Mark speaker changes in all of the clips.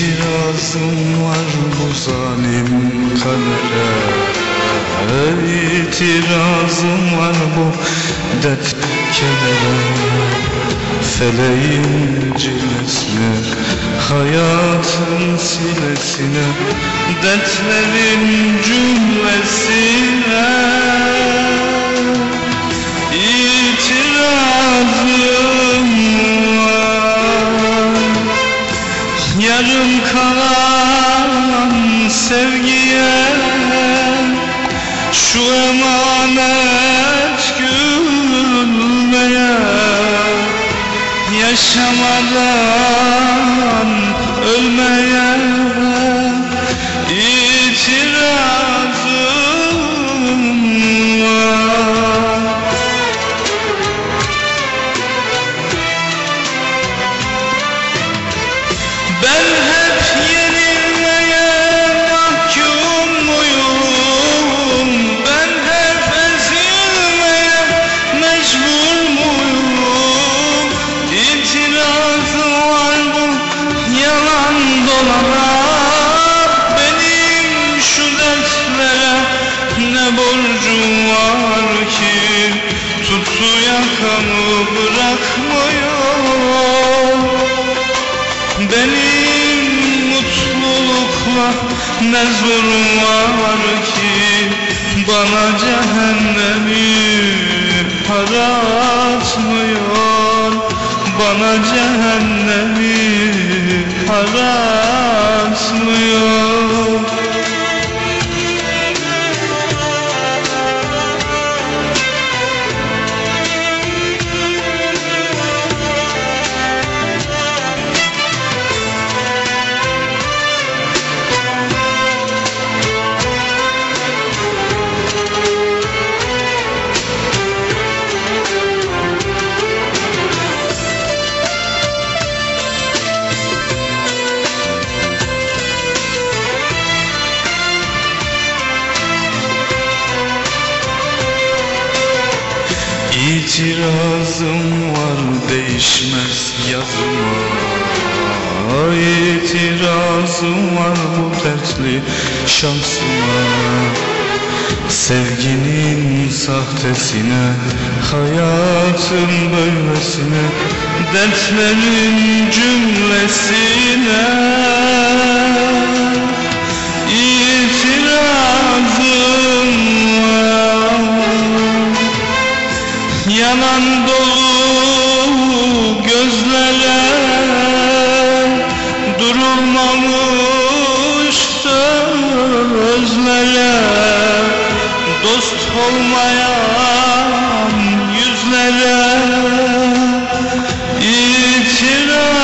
Speaker 1: İtirazım var bu zalim kadere. İtirazım var bu dert kedere Feleğin cilesine Hayatın silesine Dertlerin cümlesine Yarım kalan sevgiye Şu emanet gülmeye Yaşamadan ölmeye Yakamı bırakmıyor. Benim mutlulukla ne zorum var ki Bana cehennemi aratmıyor. Bana cehennemi aratmıyor İtirazım var değişmez yazıma İtirazım var bu dertli şansıma. Sevginin sahtesine Hayatın böylesine Dertlerin cümlesine olmayan yüzlere itirazım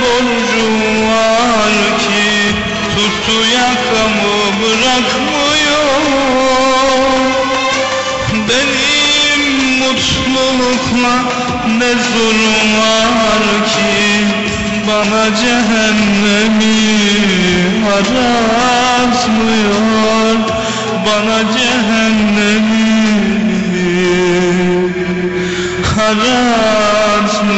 Speaker 1: borcum var ki Tuttu yakamı bırakmıyor. Benim mutlulukla ne zulüm var ki Bana cehennemi aratmıyor. Bana cehennemi aratmıyor